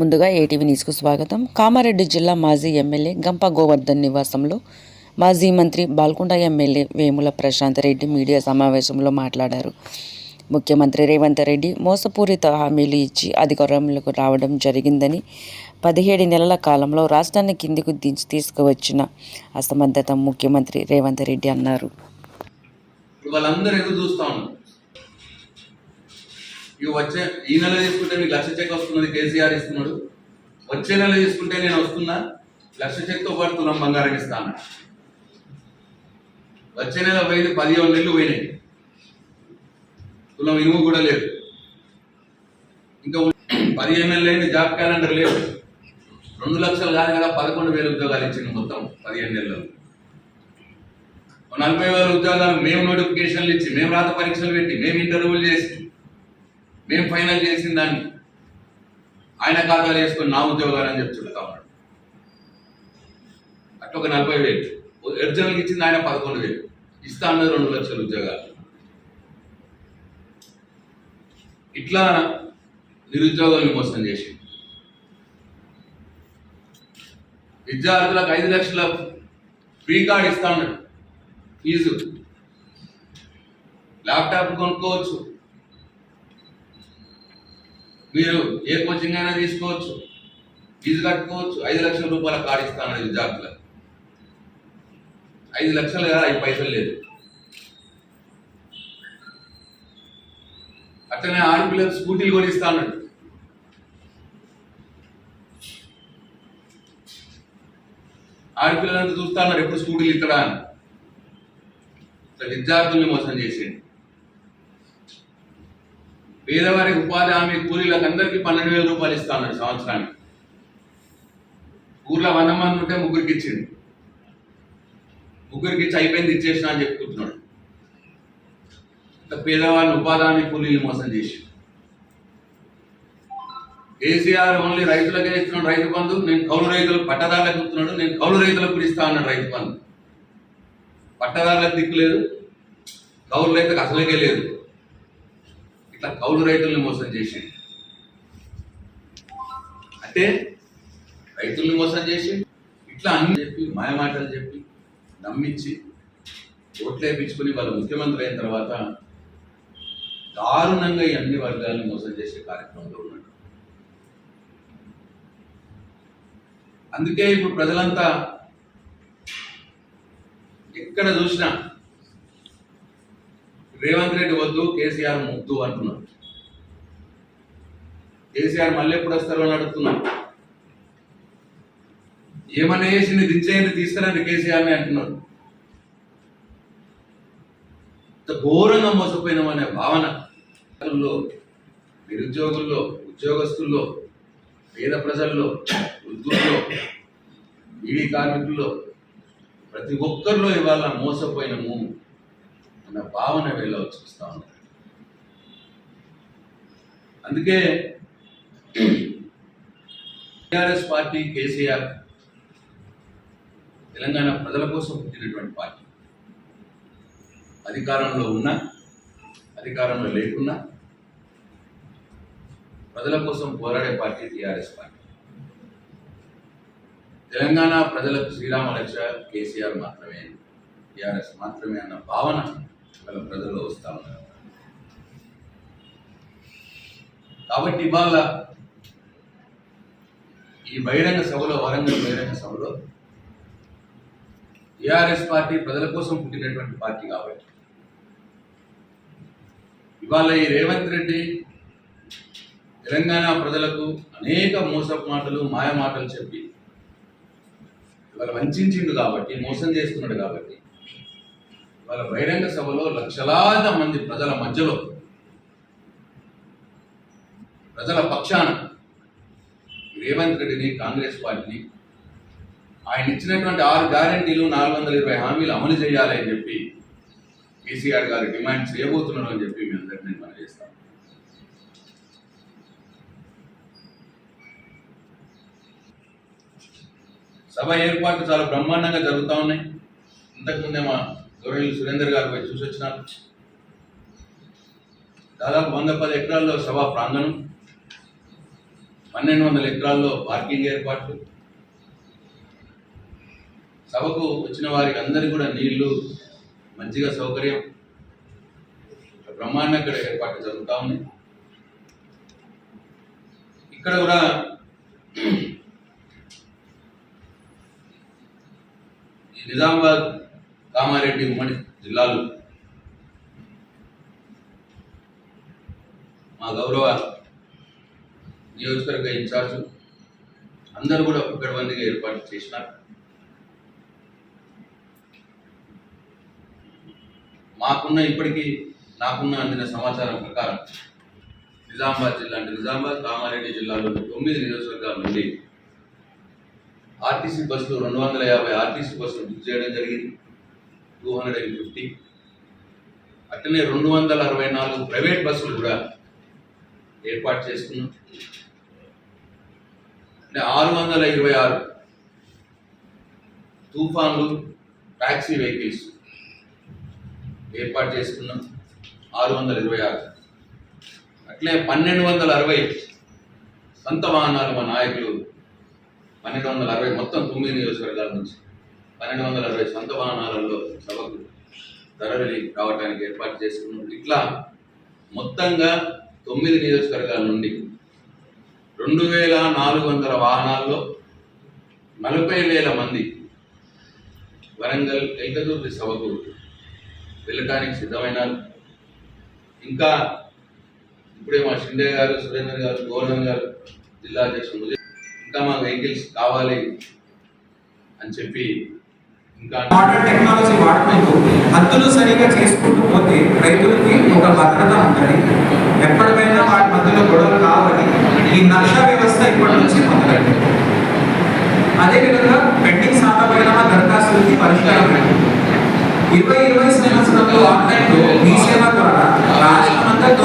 ముందుగా ఏటీవీ న్యూస్కు స్వాగతం. కామారెడ్డి జిల్లా మాజీ ఎమ్మెల్యే గంప గోవర్ధన్ నివాసంలో మాజీ మంత్రి బాల్కొండ ఎమ్మెల్యే వేముల ప్రశాంత్ రెడ్డి మీడియా సమావేశంలో మాట్లాడారు. ముఖ్యమంత్రి రేవంత్ రెడ్డి మోసపూరిత హామీలు ఇచ్చి అధికారంలోకి రావడం జరిగిందని పదిహేడు నెలల కాలంలో రాష్ట్రాన్ని కిందికి దించి తీసుకువచ్చిన అసమర్థత ముఖ్యమంత్రి రేవంత్ రెడ్డి అన్నారు. వాళ్ళందరూ ఎదురు ఉన్నారు. ఇవి వచ్చే ఈ నెల తీసుకుంటే మీకు లక్ష చెక్ వస్తున్నది కేసీఆర్ ఇస్తున్నాడు. వచ్చే నెల తీసుకుంటే నేను వస్తున్నా లక్ష చెక్తో పాటు తులం బంగారం ఇస్తాను. వచ్చే నెల పోయింది పదిహేను నెలలు పోయినాయి. తులం ఇనుము కూడా లేదు. ఇంకా పదిహేను నెలలు అయింది జాబ్ క్యాలెండర్ లేదు. రెండు లక్షలు కాదు కదా పదకొండు వేల ఉద్యోగాలు ఇచ్చింది మొత్తం పదిహేను నెలలు. నలభై వేల ఉద్యోగాలు మేము నోటిఫికేషన్లు ఇచ్చి మేము రాత పరీక్షలు పెట్టి మేము ఇంటర్వ్యూలు చేసి మేము ఫైనల్ చేసిన దాన్ని ఆయన ఖాతాలు వేసుకొని నా ఉద్యోగాలు అని చెప్తుండే కాబట్టి అట్లా ఒక నలభై వేలు. ఒరిజినల్కి ఇచ్చింది ఆయన పదకొండు వేలు. ఇస్తా అన్నది రెండు లక్షల ఉద్యోగాలు. ఇట్లా నిరుద్యోగుల్ని మోసం చేసి విద్యార్థులకు ఐదు లక్షల ఫ్రీ కార్డ్ ఇస్తా ఉన్నాడు ఫీజు. ల్యాప్టాప్ కొనుక్కోవచ్చు. మీరు ఏ కోచింగ్ అయినా తీసుకోవచ్చు. ఫీజు కట్టుకోవచ్చు. ఐదు లక్షల రూపాయల కార్డు ఇస్తానని విద్యార్థులకు ఐదు లక్షలు కదా ఐదు పైసలు లేదు. అట్లనే ఆడపిల్లలకు స్కూటీలు కూడా ఇస్తా అన్నాడు. ఆడపిల్లలంతా చూస్తా ఉన్నారు ఎప్పుడు స్కూటీలు ఇక్కడ విద్యార్థుల్ని మోసం చేసేయండి పేదవారి ఉపాధి హామీ కూలీలకు అందరికీ పన్నెండు వేల రూపాయలు ఇస్తాను సంవత్సరానికి. ఊర్లో వంద మంది ఉంటే ముగ్గురికి ఇచ్చిండు. ముగ్గురికి ఇచ్చి అయిపోయింది ఇచ్చేసిన అని చెప్పుకుంటున్నాడు. ఇట్లా ఉపాధి హామీ కూలీలు మోసం చేసి కేసీఆర్ ఓన్లీ రైతులకే ఇస్తున్నాడు రైతు బంధు నేను కౌలు రైతులకు పట్టదారులకు ఇస్తున్నాడు నేను కౌలు రైతులకు కూడా ఇస్తా అన్నాడు రైతు బంధు. పట్టదారులకు దిక్కు లేదు కౌలు రైతులకు అసలుకే లేదు. ఇట్లా కౌలు రైతుల్ని మోసం చేసింది అంటే రైతుల్ని మోసం చేసి ఇట్లా అన్ని చెప్పి మాయమాటలు చెప్పి నమ్మించి ఓట్లు వేయించుకుని వాళ్ళు ముఖ్యమంత్రి అయిన తర్వాత దారుణంగా ఈ అన్ని వర్గాలను మోసం చేసే కార్యక్రమంలో ఉన్నాడు అందుకే ఇప్పుడు ప్రజలంతా ఎక్కడ చూసినా రేవంత్ రెడ్డి వద్దు కేసీఆర్ ముద్దు అంటున్నారు. కేసీఆర్ మళ్ళీ ఎప్పుడు వస్తారు అని అడుగుతున్నారు. ఏమన్నా చేసింది దించేయండి తీసుకురండి కేసీఆర్ని అంటున్నారు. ఘోరంగా మోసపోయినామనే భావన. నిరుద్యోగుల్లో ఉద్యోగస్తుల్లో పేద ప్రజల్లో వృద్ధుల్లో బీడీ కార్మికుల్లో ప్రతి ఒక్కరిలో ఇవాళ మోసపోయినము అన్న భావన వీళ్ళు చూస్తూ ఉన్నారు అందుకే టిఆర్ఎస్ పార్టీ కేసీఆర్ తెలంగాణ ప్రజల కోసం పుట్టినటువంటి పార్టీ. అధికారంలో ఉన్నా అధికారంలో లేకున్నా ప్రజల కోసం పోరాడే పార్టీ టిఆర్ఎస్ పార్టీ. తెలంగాణ ప్రజలకు శ్రీరామ రక్ష కేసీఆర్ మాత్రమే టిఆర్ఎస్ మాత్రమే అన్న భావన మన ప్రజల్లో వస్తా ఉన్నారు కాబట్టి ఇవాళ ఈ బహిరంగ సభలో వరంగల్ బహిరంగ సభలో టిఆర్ఎస్ పార్టీ ప్రజల కోసం పుట్టినటువంటి పార్టీ కాబట్టి. ఇవాళ ఈ రేవంత్ రెడ్డి తెలంగాణ ప్రజలకు అనేక మోసపు మాటలు మాయ మాటలు చెప్పి ఇవాళ వంచిండు కాబట్టి మోసం చేస్తున్నాడు కాబట్టి వాళ్ళ బహిరంగ సభలో లక్షలాది మంది ప్రజల మధ్యలో ప్రజల పక్షాన రేవంత్ రెడ్డిని కాంగ్రెస్ పార్టీని ఆయన ఇచ్చినటువంటి ఆరు గ్యారంటీలు నాలుగు వందల ఇరవై హామీలు అమలు చేయాలి అని చెప్పి కేసీఆర్ గారు డిమాండ్ చేయబోతున్నారు అని చెప్పి మీ అందరికీ నేను మనం సభ ఏర్పాట్లు చాలా బ్రహ్మాండంగా జరుగుతూ ఉన్నాయి. ఇంతకుముందే మా గౌరవీయులు సురేందర్ గారు పోయి చూసి వచ్చినారు. దాదాపు వంద పది ఎకరాల్లో సభా ప్రాంగణం పన్నెండు వందల ఎకరాల్లో పార్కింగ్ ఏర్పాట్లు. సభకు వచ్చిన వారికి అందరికీ కూడా నీళ్ళు మంచిగా సౌకర్యం. బ్రహ్మాండ ఇక్కడ ఏర్పాట్లు జరుగుతూ ఉన్నాయి. ఇక్కడ కూడా నిజామాబాద్ కామారెడ్డి ఉమ్మడి జిల్లాలు. మా గౌరవ నియోజకవర్గ ఇన్ఛార్జ్ అందరూ కూడా ఒక్కడ మందిగా ఏర్పాటు చేసినారు. మాకున్న ఇప్పటికీ నాకున్న అందిన సమాచారం ప్రకారం నిజామాబాద్ జిల్లా అంటే నిజామాబాద్ కామారెడ్డి జిల్లాలో తొమ్మిది నియోజకవర్గాల నుండి ఆర్టీసీ బస్సులు రెండు వందల యాభై ఆర్టీసీ బస్సులు బుక్ చేయడం జరిగింది. Two hundred and fifty. అట్లనే రెండు వందల అరవై నాలుగు ప్రైవేట్ బస్సులు కూడా ఏర్పాటు చేసుకున్నాం అంటే ఆరు వందల ఇరవై ఆరు తుఫాన్లు ట్యాక్సీ వెహికల్స్ ఏర్పాటు చేసుకున్నాం ఆరు వందల ఇరవై ఆరు. అట్లే పన్నెండు వందల అరవై సొంత వాహనాలు మా నాయకులు పన్నెండు వందల అరవై మొత్తం తొమ్మిది నియోజకవర్గాల నుంచి. పన్నెండు వందల అరవై సొంత వాహనాలలో సభకు తరలి రావడానికి ఏర్పాటు చేసుకున్నాం ఇట్లా మొత్తంగా తొమ్మిది నియోజకవర్గాల నుండి రెండు వేల నాలుగు వందల వాహనాల్లో నలభై వేల మంది వరంగల్ ఏకదూర్తి సభకు వెళ్ళటానికి సిద్ధమైనారు. ఇంకా ఇప్పుడే మా షిండే గారు సురేందర్ గారు గోవర్ధన్ గారు జిల్లా అధ్యక్షుడు ఇంకా మా వెహికల్స్ కావాలి అని చెప్పి మోడర్న్ టెక్నాలజీ వాడుకుంటూ హద్దులు సరిగా చేసుకుంటూ పోతే రైతులకి ఒక భద్రత ఉంటుంది. ఎప్పటికైనా వాటి మధ్యలో గొడవలు కావాలి. ఈ నక్ష వ్యవస్థ ఇప్పటి నుంచి మొదలైంది. అదేవిధంగా పెండింగ్ సాధమైన దరఖాస్తులకి పరిష్కారం ఇరవై ఇరవై సంవత్సరంలో ఆన్లైన్లో మీ సేవ ద్వారా రాజకీయ